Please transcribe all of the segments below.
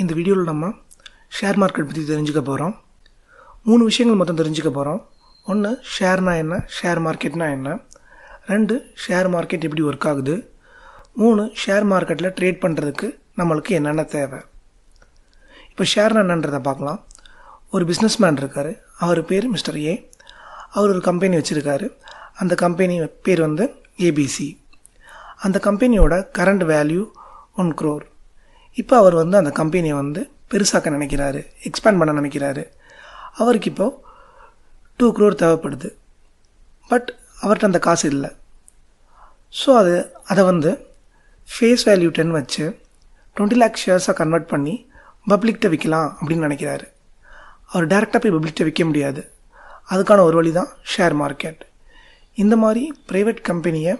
இந்த வீடியோவில் நம்ம ஷேர் மார்க்கெட் பற்றி தெரிஞ்சுக்க போகிறோம் மூணு விஷயங்கள் மொத்தம் தெரிஞ்சுக்க போகிறோம் ஒன்று ஷேர்னா என்ன ஷேர் மார்க்கெட்னா என்ன? ரெண்டு ஷேர் மார்க்கெட் எப்படி ஒர்க் ஆகுது? மூணு ஷேர் மார்க்கெட்டில் ட்ரேட் பண்ணுறதுக்கு நம்மளுக்கு என்னென்ன தேவை? இப்போ ஷேர்னா என்னன்றதை பார்க்கலாம். ஒரு பிஸ்னஸ்மேன் இருக்கார். அவர் பேர் மிஸ்டர் ஏ அவர் ஒரு கம்பெனி வச்சுருக்காரு. அந்த கம்பெனி பேர் வந்து ஏபிசி அந்த கம்பெனியோட கரண்ட் வேல்யூ ஒன் க்ரோர் இப்போ அவர் வந்து அந்த கம்பெனியை வந்து பெருசாக்க நினைக்கிறாரு எக்ஸ்பேண்ட் பண்ண நினைக்கிறாரு. அவருக்கு இப்போது டூ க்ரோர் தேவைப்படுது. பட் அவர்கிட்ட அந்த காசு இல்லை. ஸோ அது அதை வந்து ஃபேஸ் வேல்யூ டென் வச்சு டுவெண்ட்டி லேக் ஷேர்ஸாக கன்வெர்ட் பண்ணி பப்ளிக்கிட்ட விற்கலாம் அப்படின்னு நினைக்கிறாரு. அவர் டேரெக்டாக போய் பப்ளிக்கிட்ட விற்க முடியாது. அதுக்கான ஒரு வழி தான் ஷேர் மார்க்கெட் இந்த மாதிரி ப்ரைவேட் கம்பெனியை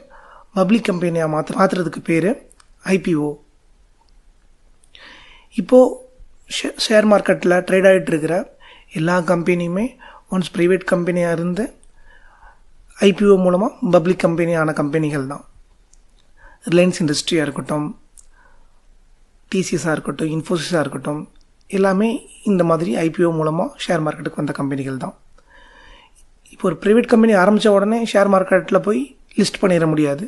பப்ளிக் கம்பெனியாக மாற்ற மாற்றுறதுக்கு பேர் ஐபிஓ இப்போது ஷே ஷேர் மார்க்கெட்டில் ட்ரேட் ஆகிட்டு இருக்கிற எல்லா கம்பெனியுமே ஒன்ஸ் ப்ரைவேட் கம்பெனியாக இருந்து ஐபிஓ மூலமாக பப்ளிக் கம்பெனியான கம்பெனிகள் தான். ரிலையன்ஸ் இண்டஸ்ட்ரியாக இருக்கட்டும் டிசிஎஸாக இருக்கட்டும் இன்ஃபோசிஸாக இருக்கட்டும் எல்லாமே இந்த மாதிரி ஐபிஓ மூலமாக ஷேர் மார்க்கெட்டுக்கு வந்த கம்பெனிகள் தான். இப்போ ஒரு ப்ரைவேட் கம்பெனி ஆரம்பித்த உடனே ஷேர் மார்க்கெட்டில் போய் லிஸ்ட் பண்ணிட முடியாது.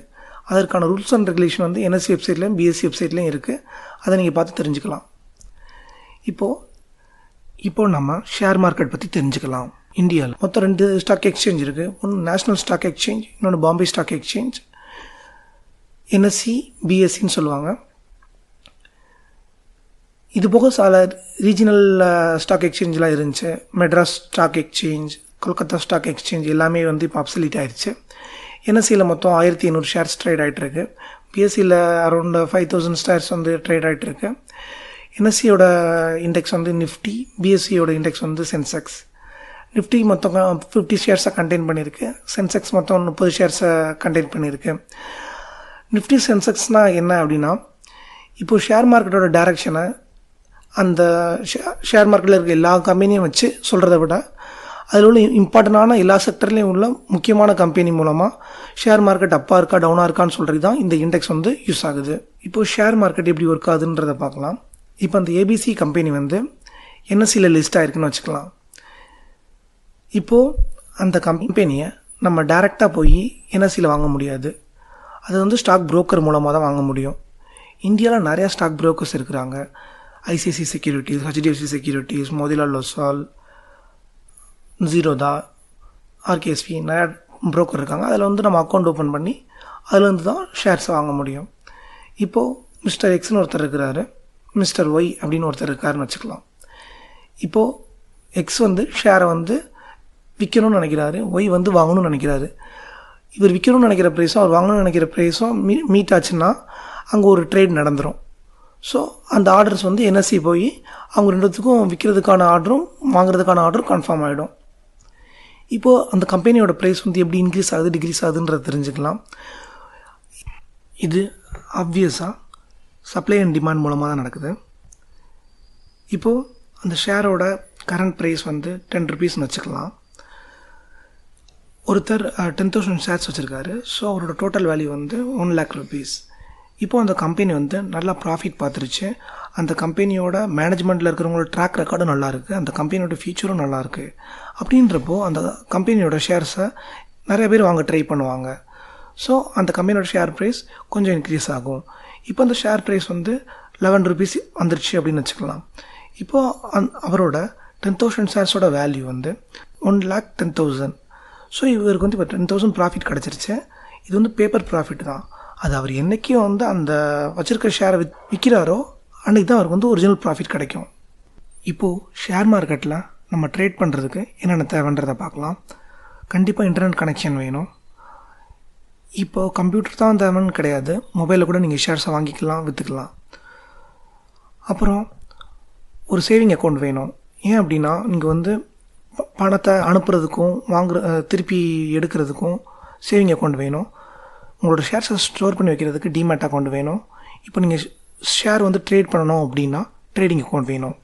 அதற்கான ரூல்ஸ் அண்ட் ரெகுலேஷன் வந்து என்எஸ்சி வெப்சைட்லேயும் பிஎஸ்சி வெப்சைட்லேயும் இருக்குது அதை நீங்கள் பார்த்து தெரிஞ்சுக்கலாம். இப்போது இப்போ நம்ம ஷேர் மார்க்கெட் பற்றி தெரிஞ்சுக்கலாம். இந்தியாவில் மொத்தம் ரெண்டு ஸ்டாக் எக்ஸ்சேஞ்ச் இருக்குது ஒன்று நேஷ்னல் ஸ்டாக் எக்ஸ்சேஞ்ச் இன்னொன்று பாம்பே ஸ்டாக் எக்ஸ்சேஞ்ச் என்எஸ்சி பிஎஸ்சின்னு சொல்லுவாங்க. இது போக சில ரீஜனல் ஸ்டாக் எக்ஸ்சேஞ்செலாம் இருந்துச்சு. Madras stock exchange Kolkata stock exchange எல்லாமே வந்து இப்போ அப்சலிட் ஆயிடுச்சு என்எஸ்சியில் மொத்தம் ஆயிரத்தி ஐநூறு ஷேர்ஸ் ட்ரேட் ஆகிட்டுருக்கு பிஎஸ்சியில் அரௌண்ட் ஃபைவ் தௌசண்ட் ஷேர்ஸ் வந்து ட்ரேட் ஆகிட்டுருக்கு என்எஸ்சியோட இண்டெக்ஸ் வந்து நிஃப்டி பிஎஸ்சியோட இண்டெக்ஸ் வந்து சென்செக்ஸ் நிஃப்டி மொத்தம் ஃபிஃப்டி ஷேர்ஸை கண்டெயின் பண்ணியிருக்கு சென்செக்ஸ் மொத்தம் முப்பது ஷேர்ஸை கண்டெயின் பண்ணியிருக்கு நிஃப்டி சென்செக்ஸ்னால் என்ன அப்படின்னா இப்போது ஷேர் மார்க்கெட்டோட டைரக்ஷனை அந்த ஷேர் மார்க்கெட்டில் இருக்க எல்லா கம்பெனியும் வச்சு சொல்கிறத விட அதில் உள்ள இம்பார்ட்டண்டான எல்லா செக்டர்லேயும் உள்ள முக்கியமான கம்பெனி மூலமாக ஷேர் மார்க்கெட் அப்பா இருக்கா டவுனாக இருக்கான்னு சொல்கிறது தான் இந்த இண்டெக்ஸ் வந்து யூஸ் ஆகுது. இப்போது ஷேர் மார்க்கெட் எப்படி ஒர்க் ஆகுதுன்றதை பார்க்கலாம். இப்போ அந்த ஏபிசி கம்பெனி வந்து என்எஸ்சியில் லிஸ்ட் ஆகிருக்குன்னு வச்சுக்கலாம். இப்போது அந்த கம்பெனியை நம்ம டைரெக்டாக போய் என்எஸ்சியில் வாங்க முடியாது. அது வந்து ஸ்டாக் புரோக்கர் மூலமாக தான் வாங்க முடியும். இந்தியாவில் நிறையா ஸ்டாக் புரோக்கர்ஸ் இருக்கிறாங்க. ICICI securities HDFC securities Motilal Oswal Zerodha RKSP நிறையா ப்ரோக்கர் இருக்காங்க. அதில் வந்து நம்ம அக்கௌண்ட் ஓப்பன் பண்ணி அதுலேருந்து தான் ஷேர்ஸ் வாங்க முடியும். இப்போது மிஸ்டர் எக்ஸ்னு ஒருத்தர் இருக்கிறாரு. மிஸ்டர் ஒய் அப்படின்னு ஒருத்தர் இருக்காருன்னு வச்சுக்கலாம். இப்போது எக்ஸ் வந்து ஷேரை வந்து விற்கணும்னு நினைக்கிறாரு ஒய் வந்து வாங்கணும்னு நினைக்கிறாரு. இவர் விற்கணும்னு நினைக்கிற ப்ரைஸும் அவர் வாங்கணும்னு நினைக்கிற ப்ரைஸும் மீ மீட் ஆச்சுன்னா அங்கே ஒரு ட்ரேட் நடந்துடும் ஸோ அந்த ஆர்டர்ஸ் வந்து என்எஸ்சி போய் அவங்க ரெண்டுத்துக்கும் விற்கிறதுக்கான ஆர்டரும் வாங்குறதுக்கான ஆர்டரும் கன்ஃபார்ம் ஆகிடும் இப்போது அந்த கம்பெனியோட ப்ரைஸ் வந்து எப்படி இன்க்ரீஸ் ஆகுது டிக்ரீஸ் ஆகுதுன்றத தெரிஞ்சுக்கலாம். இது ஆப்வியஸாக சப்ளை அண்ட் டிமாண்ட் மூலமாக தான் நடக்குது. இப்போது அந்த ஷேரோட கரண்ட் ப்ரைஸ் வந்து டென் ருபீஸ்னு வச்சுக்கலாம். ஒருத்தர் டென் தௌசண்ட் ஷேர்ஸ் வச்சுருக்காரு. ஸோ அவரோட டோட்டல் வேல்யூ வந்து ஒன் லேக் ருபீஸ் இப்போது அந்த கம்பெனி வந்து நல்லா ப்ராஃபிட் பார்த்துருச்சு. அந்த கம்பெனியோட மேனேஜ்மெண்ட்டில் இருக்கிறவங்களோட ட்ராக் ரெக்கார்டும் நல்லாயிருக்கு அந்த கம்பெனியோட ஃபியூச்சரும் நல்லாயிருக்கு அப்படின்றப்போ அந்த கம்பெனியோட ஷேர்ஸை நிறைய பேர் வாங்க ட்ரை பண்ணுவாங்க. ஸோ அந்த கம்பெனியோட ஷேர் ப்ரைஸ் கொஞ்சம் இன்க்ரீஸ் ஆகும். இப்போ அந்த ஷேர் ப்ரைஸ் வந்து லெவன் ருபீஸ் வந்துருச்சு அப்படின்னு வச்சுக்கலாம். இப்போது அந் அவரோட டென் தௌசண்ட் ஷேர்ஸோட வேல்யூ வந்து one lakh ten thousand so இவருக்கு வந்து இப்போ டென் தௌசண்ட் ப்ராஃபிட் கிடச்சிருச்சு. இது வந்து பேப்பர் ப்ராஃபிட் தான். அது அவர் என்றைக்கும் வந்து அந்த வச்சுருக்க ஷேரை வித் விற்கிறாரோ அன்றைக்கி தான் அவருக்கு வந்து ஒரிஜினல் ப்ராஃபிட் கிடைக்கும். இப்போது ஷேர் மார்க்கெட்டில் நம்ம ட்ரேட் பண்ணுறதுக்கு என்னென்ன தேவைன்றதை பார்க்கலாம். கண்டிப்பாக இன்டர்நெட் கனெக்ஷன் வேணும். இப்போது கம்ப்யூட்டர் தான் தேவைன்னு கிடையாது. மொபைலில் கூட நீங்கள் ஷேர்ஸை வாங்கிக்கலாம் விற்றுக்கலாம் அப்புறம் ஒரு சேவிங் அக்கௌண்ட் வேணும். ஏன் அப்படின்னா நீங்கள் வந்து பணத்தை அனுப்புறதுக்கும் வாங்குற திருப்பி எடுக்கிறதுக்கும் சேவிங் அக்கௌண்ட் வேணும். உங்களோட ஷேர்ஸை ஸ்டோர் பண்ணி வைக்கிறதுக்கு டிமேட் அக்கௌண்ட் வேணும். இப்போ நீங்கள் ஷேர் வந்து ட்ரேட் பண்ணணும் அப்படின்னா ட்ரேடிங் அக்கௌண்ட் வேணும்.